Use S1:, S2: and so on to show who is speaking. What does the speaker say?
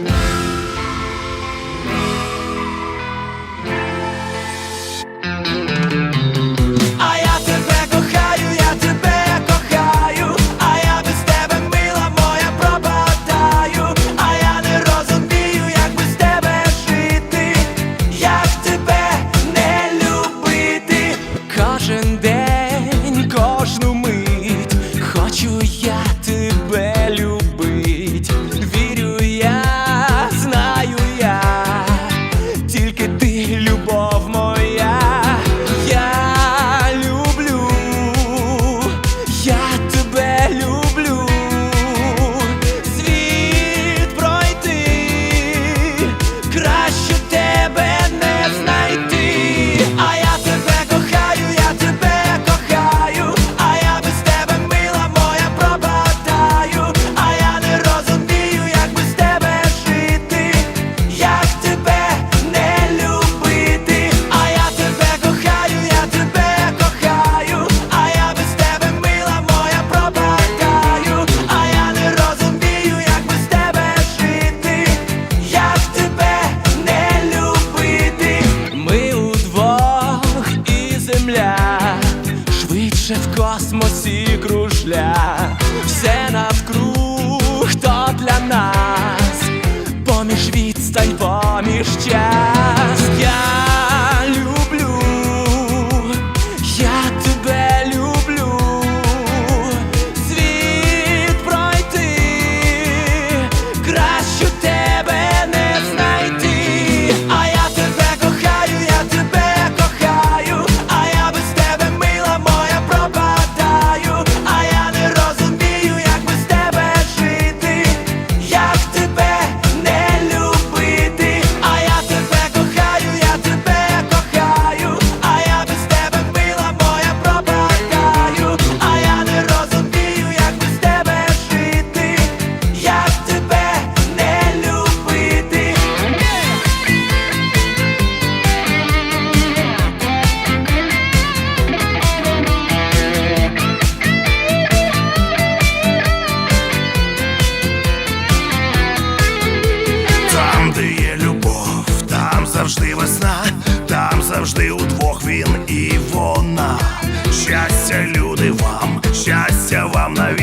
S1: Música швидше в космосі кружля, все навкруг
S2: завжди весна, там завжди удвох він і вона. Щастя, люди вам, щастя вам навіть.